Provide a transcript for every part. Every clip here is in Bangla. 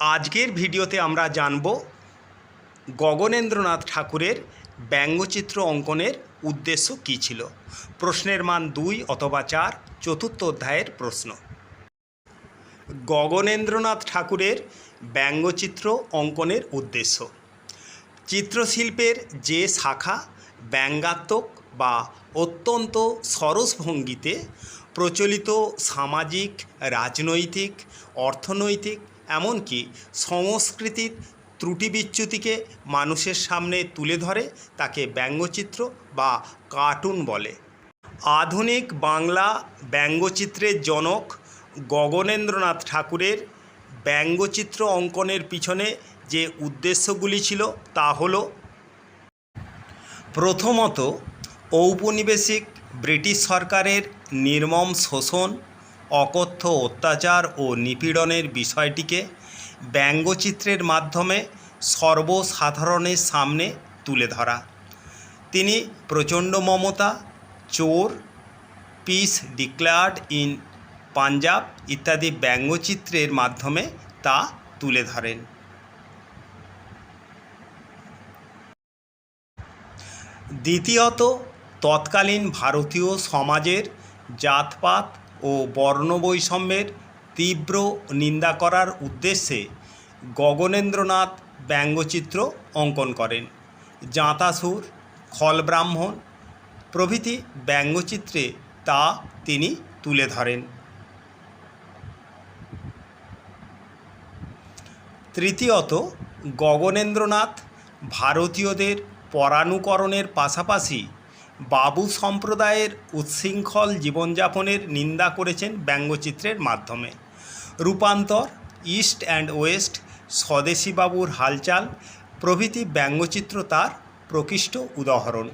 আজকের ভিডিওতে আমরা জানব গগনেন্দ্রনাথ ঠাকুরের ব্যঙ্গচিত্র অঙ্কনের উদ্দেশ্য কী ছিল? প্রশ্নের মান দুই অথবা চার, চতুর্থ অধ্যায়ের প্রশ্ন। গগনেন্দ্রনাথ ঠাকুরের ব্যঙ্গচিত্র অঙ্কনের উদ্দেশ্য। চিত্রশিল্পের যে শাখা ব্যঙ্গাত্মক বা অত্যন্ত সরস ভঙ্গিতে প্রচলিত সামাজিক, রাজনৈতিক, অর্থনৈতিক এমনকি সংস্কৃতির ত্রুটি বিচ্যুতিকে মানুষের সামনে তুলে ধরে তাকে ব্যঙ্গচিত্র বা কার্টুন বলে। আধুনিক বাংলা ব্যঙ্গচিত্রের জনক গগনেন্দ্রনাথ ঠাকুরের ব্যঙ্গচিত্র অঙ্কনের পিছনে যে উদ্দেশ্যগুলি ছিল তা হল প্রথমত ঔপনিবেশিক ব্রিটিশ সরকারের নির্মম শোষণ অকথ্য অত্যাচার ও নিপীড়নের বিষয়টিকে ব্যঙ্গচিত্রের মাধ্যমে সর্বসাধারণের সামনে তুলে ধরা। তিনি প্রচণ্ড মমতা, চোর পিস ডিক্লার্ড ইন পাঞ্জাব ইত্যাদি ব্যঙ্গচিত্রের মাধ্যমে তা তুলে ধরেন। দ্বিতীয়ত, তৎকালীন ভারতীয় সমাজের জাতপাত ও বর্ণবৈষম্যের তীব্র নিন্দা করার উদ্দেশ্যে গগনেন্দ্রনাথ ব্যঙ্গচিত্র অঙ্কন করেন। জাঁতাসুর খলব্রাহ্মণ প্রভৃতি ব্যঙ্গচিত্রে তা তিনি তুলে ধরেন। তৃতীয়ত, গগনেন্দ্রনাথ ভারতীয়দের পরানুকরণের পাশাপাশি বাবু সম্প্রদায়ের উচ্ছৃঙ্খল জীবনযাপনের নিন্দা করেছেন ব্যঙ্গচিত্রের মাধ্যমে। রূপান্তর, ইস্ট অ্যান্ড ওয়েস্ট স্বদেশী বাবুর হালচাল, প্রভৃতি ব্যঙ্গচিত্র তার প্রকৃষ্ট উদাহরণ।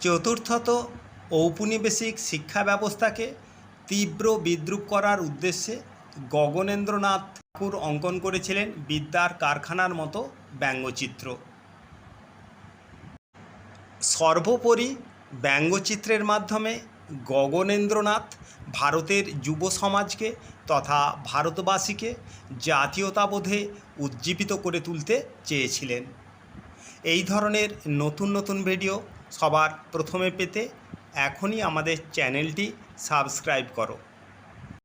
চতুর্থত ঔপনিবেশিক শিক্ষা ব্যবস্থাকে তীব্র বিদ্রুপ করার উদ্দেশ্যে গগনেন্দ্রনাথ ঠাকুর অঙ্কন করেছিলেন বিদ্যার কারখানার মতো ব্যঙ্গচিত্র। সর্বোপরি ব্যঙ্গচিত্রের মাধ্যমে গগনেন্দ্রনাথ ভারতের যুব সমাজকে তথা ভারতবাসীকে জাতীয়তাবোধে উজ্জীবিত করে তুলতে চেয়েছিলেন। এই ধরনের নতুন নতুন ভিডিও সবার প্রথমে পেতে এখনই আমাদের চ্যানেলটি সাবস্ক্রাইব করো।